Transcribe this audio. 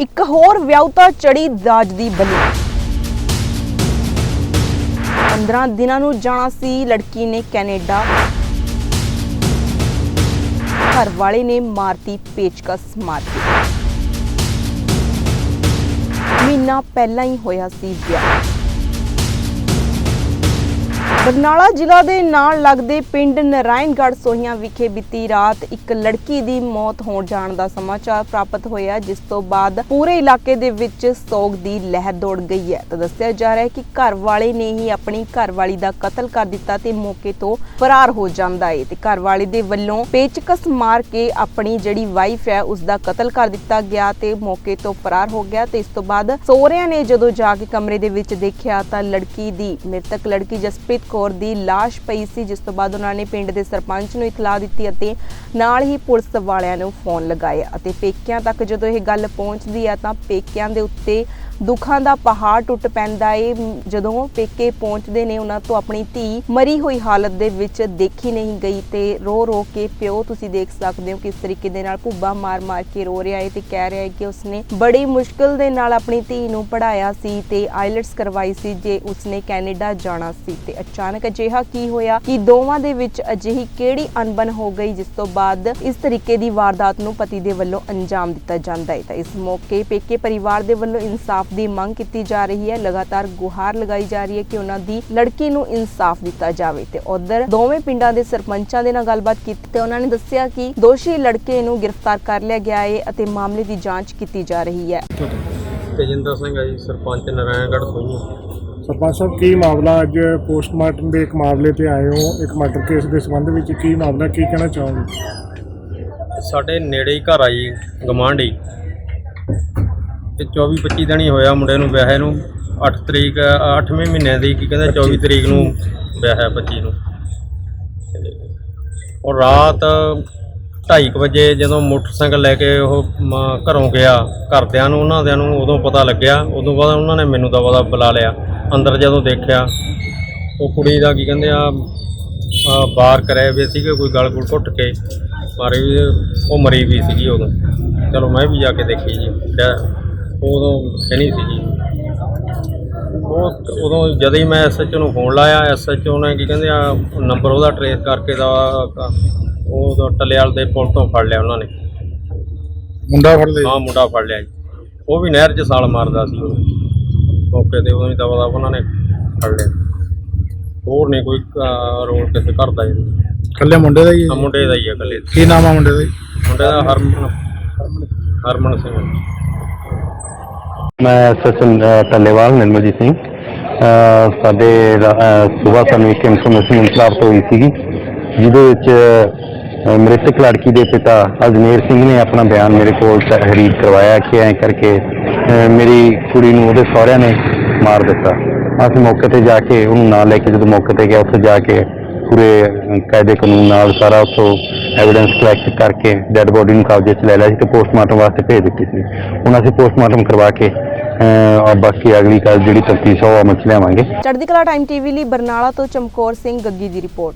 ਇੱਕ ਹੋਰ ਵਿਆਹੁਤਾ ਚੜੀ ਦਾਜ ਦੀ ਬਲੀ। 15 ਦਿਨਾਂ ਨੂੰ ਜਾਣਾ ਸੀ ਲੜਕੀ ਨੇ ਕੈਨੇਡਾ। ਘਰ ਵਾਲੇ ਨੇ ਮਾਰਤੀ ਪੇਚਕਸ ਮਾਰਤੀ। ਮਹੀਨਾ ਪਹਿਲਾਂ ਹੀ ਹੋਇਆ ਸੀ ਵਿਆਹ। ਬਰਨਾਲਾ ਜ਼ਿਲ੍ਹਾ ਦੇ ਨਾਲ ਲੱਗਦੇ ਪਿੰਡ ਨਰਾਇਣਗੜ੍ਹ ਸੋਹੀਆਂ ਵਿਖੇ ਬੀਤੀ ਰਾਤ ਇੱਕ ਲੜਕੀ ਦੀ ਮੌਤ ਹੋਣ ਜਾਣ ਦਾ ਸਮਾਚਾਰ ਪ੍ਰਾਪਤ ਹੋਇਆ, ਜਿਸ ਤੋਂ ਬਾਅਦ ਪੂਰੇ ਇਲਾਕੇ ਦੇ ਵਿੱਚ ਸੋਗ ਦੀ ਲਹਿਰ ਦੌੜ ਗਈ ਹੈ। ਤਾਂ ਦੱਸਿਆ ਜਾ ਰਿਹਾ ਹੈ ਕਿ ਘਰ ਵਾਲੇ ਨੇ ਹੀ ਆਪਣੀ ਘਰਵਾਲੀ ਦਾ ਕਤਲ ਕਰ ਦਿੱਤਾ ਤੇ ਮੌਕੇ ਤੋਂ ਫਰਾਰ ਹੋ ਜਾਂਦਾ ਹੈ। ਤੇ ਘਰ ਵਾਲੇ ਦੇ ਵੱਲੋਂ ਪੇਚਕਸ ਮਾਰ ਕੇ ਆਪਣੀ ਜਿਹੜੀ ਵਾਈਫ ਹੈ, ਉਸ ਦਾ ਕਤਲ ਕਰ ਦਿੱਤਾ ਗਿਆ ਤੇ ਮੌਕੇ ਤੋਂ ਫਰਾਰ ਹੋ ਗਿਆ। ਤੇ ਇਸ ਤੋਂ ਬਾਅਦ ਸੋਹਰਿਆਂ ਨੇ ਜਦੋਂ ਜਾ ਕੇ ਕਮਰੇ ਦੇ ਵਿੱਚ ਦੇਖਿਆ ਤਾਂ ਲੜਕੀ ਦੀ ਮ੍ਰਿਤਕ ਲੜਕੀ ਜਸਪ੍ਰੀਤ ਕੌਰ ਦੀ ਲਾਸ਼ ਪਈ ਸੀ, ਜਿਸ ਤੋਂ ਬਾਅਦ ਉਹਨਾਂ ਨੇ ਪਿੰਡ ਦੇ ਸਰਪੰਚ ਨੂੰ ਇਤਲਾਹ ਦਿੱਤੀ ਅਤੇ ਨਾਲ ਹੀ ਪੁਲਿਸ ਵਾਲਿਆਂ ਨੂੰ ਫੋਨ ਲਗਾਇਆ ਅਤੇ ਪੇਕਿਆਂ ਤੱਕ ਜਦੋਂ ਇਹ ਗੱਲ ਪਹੁੰਚਦੀ ਹੈ ਤਾਂ ਪੇਕਿਆਂ ਦੇ ਉੱਤੇ ਦੁੱਖਾਂ ਦਾ ਪਹਾੜ ਟੁੱਟ ਪੈਂਦਾ ਏ। ਜਦੋਂ ਪੇਕੇ ਪਹੁੰਚਦੇ ਨੇ, ਉਹਨਾਂ ਤੋਂ ਆਪਣੀ ਧੀ ਮਰੀ ਹੋਈ ਹਾਲਤ ਦੇ ਵਿੱਚ ਦੇਖੀ ਨਹੀਂ ਗਈ ਤੇ ਰੋ ਰੋ ਕੇ, ਪਿਓ, ਤੁਸੀਂ ਦੇਖ ਸਕਦੇ ਹੋ ਕਿਸ ਤਰੀਕੇ ਦੇ ਨਾਲ ਭੁੱਬਾ ਮਾਰ ਮਾਰ ਕੇ ਰੋ ਰਿਹਾ ਏ ਤੇ ਕਹਿ ਰਿਹਾ ਏ ਕਿ ਉਸਨੇ ਬੜੀ ਮੁਸ਼ਕਲ ਦੇ ਨਾਲ ਆਪਣੀ ਧੀ ਨੂੰ ਪੜਾਇਆ ਸੀ ਤੇ ਆਈਲਟਸ ਕਰਵਾਈ ਸੀ ਜੇ ਉਸਨੇ ਕੈਨੇਡਾ ਜਾਣਾ ਸੀ। ਤੇ ਅਚਾਨਕ ਅਜਿਹਾ ਕੀ ਹੋਇਆ ਕਿ ਦੋਵਾਂ ਦੇ ਵਿੱਚ ਅਜਿਹੀ ਕਿਹੜੀ ਅਣਬਣ ਹੋ ਗਈ, ਜਿਸ ਤੋਂ ਬਾਅਦ ਇਸ ਤਰੀਕੇ ਦੀ ਵਾਰਦਾਤ ਨੂੰ ਪਤੀ ਦੇ ਵੱਲੋਂ ਅੰਜਾਮ ਦਿੱਤਾ ਜਾਂਦਾ ਹੈ ਤਾਂ ਇਸ ਮੌਕੇ ਪੇਕੇ ਪਰਿਵਾਰ ਦੇ ਵੱਲੋਂ ਇਨਸਾਫ ਦੀ ਮੰਗ ਕੀਤੀ ਜਾ ਰਹੀ ਹੈ। ਲਗਾਤਾਰ ਗੁਹਾਰ ਲਗਾਈ ਜਾ ਰਹੀ ਹੈ ਕਿ ਉਹਨਾਂ ਦੀ ਲੜਕੀ ਨੂੰ ਇਨਸਾਫ ਦਿੱਤਾ ਜਾਵੇ। ਤੇ ਉਧਰ ਦੋਵੇਂ ਪਿੰਡਾਂ ਦੇ ਸਰਪੰਚਾਂ ਦੇ ਨਾਲ ਗੱਲਬਾਤ ਕੀਤੀ ਤੇ ਉਹਨਾਂ ਨੇ ਦੱਸਿਆ ਕਿ ਦੋਸ਼ੀ ਲੜਕੇ ਨੂੰ ਗ੍ਰਿਫਤਾਰ ਕਰ ਲਿਆ ਗਿਆ ਹੈ ਅਤੇ ਮਾਮਲੇ ਦੀ ਜਾਂਚ ਕੀਤੀ ਜਾ ਰਹੀ ਹੈ। ਤੇਜਿੰਦਰ ਸਿੰਘ ਆ ਜੀ ਸਰਪੰਚ ਨਾਰਾਇਣਗੜ੍ਹ ਸੋਈਆਂ ਸਰਪੰਚ ਸਾਹਿਬ ਕੀ ਮਾਮਲਾ ਅੱਜ ਪੋਸਟਮਾਰਟਮ ਦੇ ਇੱਕ ਮਾਮਲੇ ਤੇ ਆਏ ਹੋ? ਇੱਕ ਮਰਡਰ ਕੇਸ ਦੇ ਸੰਬੰਧ ਵਿੱਚ ਕੀ ਮਾਮਲਾ ਕੀ ਕਹਿਣਾ ਚਾਹੋਗੇ? ਸਾਡੇ ਨੇੜੇ ਹੀ ਘਰ ਆ ਜੀ ਗਮਾਂਢੀ। ਤੇ 24 25 ਦਿਨ ਹੀ ਹੋਇਆ ਮੁੰਡੇ ਨੂੰ ਵਿਆਹੇ ਨੂੰ। 8 ਤਰੀਕ 8ਵੇਂ ਮਹੀਨੇ ਦੀ ਕੀ ਕਹਿੰਦੇ 24 ਤਰੀਕ ਨੂੰ ਵਿਆਹਿਆ 25 ਨੂੰ। ਉਹ ਰਾਤ 2:30 ਵਜੇ ਜਦੋਂ ਮੋਟਰਸਾਈਕਲ ਲੈ ਕੇ ਉਹ ਘਰੋਂ ਗਿਆ ਘਰਦਿਆਂ ਨੂੰ ਉਹਨਾਂ ਦਿਆਂ ਨੂੰ ਉਦੋਂ ਪਤਾ ਲੱਗਿਆ। ਉਦੋਂ ਬਾਅਦ ਉਹਨਾਂ ਨੇ ਮੈਨੂੰ ਤਾਂ ਪਤਾ ਬੁਲਾ ਲਿਆ। ਅੰਦਰ ਜਦੋਂ ਦੇਖਿਆ ਉਹ ਕੁੜੀ ਦਾ ਕੀ ਕਹਿੰਦੇ ਆ ਬਾਹਰ ਕਰਿਆ ਵੀ ਸੀਗੇ ਕੋਈ ਗਲ ਗੁਲ ਘੁੱਟ ਕੇ। ਮਾਰੇ ਉਹ ਮਰੀ ਵੀ ਸੀਗੀ ਉਦੋਂ। ਚਲੋ ਮੈਂ ਵੀ ਜਾ ਕੇ ਦੇਖੀ ਜੀ। ਉਦੋਂ ਖਣੀ ਸੀ। ਜੀ ਉਹ ਉਦੋਂ ਜਦ ਹੀ ਮੈਂ ਐਸਐਚਓ ਨੂੰ ਫੋਨ ਲਾਇਆ ਐਸਐਚਓ ਨੇ ਕੀ ਕਹਿੰਦੇ ਆ ਨੰਬਰ ਉਹਦਾ ਟਰੇਸ ਕਰਕੇ ਦਾ ਉਹ ਟਲਿਆਲ ਦੇ ਪੁਲ ਤੋਂ ਫੜ ਲਿਆ ਉਹਨਾਂ ਨੇ। ਮੁੰਡਾ ਫੜ ਲਿਆ। ਹਾਂ ਮੁੰਡਾ ਫੜ ਲਿਆ ਜੀ। ਉਹ ਵੀ ਨਹਿਰ 'ਚ ਸਾਲ ਮਾਰਦਾ ਸੀ ਉਹ। ਮੌਕੇ ਤੇ ਉਦੋਂ ਹੀ ਦਵਾ ਦਾ ਉਹਨਾਂ ਨੇ ਫੜ ਲਿਆ। ਹੋਰ ਨਹੀਂ ਕੋਈ ਰੋਲ ਕਿਸੇ ਕਰਦਾ ਜੀ ਕੱਲੇ ਮੁੰਡੇ ਦਾ ਹੀ ਆ ਮੁੰਡੇ ਦਾ ਹੀ ਆ ਇਕੱਲੇ। ਕੀ ਨਾਮ ਆ ਮੁੰਡੇ ਦਾ ਮੁੰਡੇ ਦਾ ਹਰਮਨ ਹਰਮਨ ਸਿੰਘ। ਮੈਂ ਸਚਨ ਟੱਲੇਵਾਲ ਨਿਰਮਲਜੀਤ ਸਿੰਘ। ਸਾਡੇ ਸਵੇਰ ਸਾਨੂੰ ਇੱਕ ਇਨਫੋਰਮੇਸ਼ਨ ਪ੍ਰਾਪਤ ਹੋਈ ਸੀਗੀ, ਜਿਹਦੇ ਵਿੱਚ ਮ੍ਰਿਤਕ ਲੜਕੀ ਦੇ ਪਿਤਾ ਅਜਮੇਰ ਸਿੰਘ ਨੇ ਆਪਣਾ ਬਿਆਨ ਮੇਰੇ ਕੋਲ ਤਹਿਰੀਰ ਕਰਵਾਇਆ ਕਿ ਐਂ ਕਰਕੇ ਮੇਰੀ ਕੁੜੀ ਨੂੰ ਉਹਦੇ ਸਹੁਰਿਆਂ ਨੇ ਮਾਰ ਦਿੱਤਾ। ਅਸੀਂ ਮੌਕੇ ਤੇ ਜਾ ਕੇ ਉਹਨੂੰ ਨਾਲ ਲੈ ਕੇ ਜਦੋਂ ਮੌਕੇ ਤੇ ਗਿਆ, ਉੱਥੇ ਜਾ ਕੇ ਪੂਰੇ ਕਾਇਦੇ ਕਾਨੂੰਨ ਨਾਲ ਸਾਰਾ ਉੱਥੋਂ ਐਵੀਡੈਂਸ ਕਲੈਕਟ ਕਰਕੇ ਡੈੱਡ ਬੋਡੀ ਨੂੰ ਕਬਜ਼ੇ 'ਚ ਲੈ ਲਿਆ ਸੀ ਤੇ ਪੋਸਟਮਾਰਟਮ ਵਾਸਤੇ ਭੇਜ ਦਿੱਤੀ ਸੀ। ਹੁਣ ਅਸੀਂ ਪੋਸਟਮਾਰਟਮ ਕਰਵਾ ਕੇ ਔਰ ਬਾਕੀ ਅਗਲੀ ਕੱਲ ਜਿਹੜੀ ਤਫਤੀਸ਼ ਉਹ ਅਮਲ 'ਚ ਲਿਆਵਾਂਗੇ। ਚੜ੍ਹਦੀ ਕਲਾ ਟਾਈਮ ਟੀਵੀ ਲਈ ਬਰਨਾਲਾ ਤੋਂ ਚਮਕੌਰ ਸਿੰਘ ਗੱਗੀ ਦੀ ਰਿਪੋਰਟ।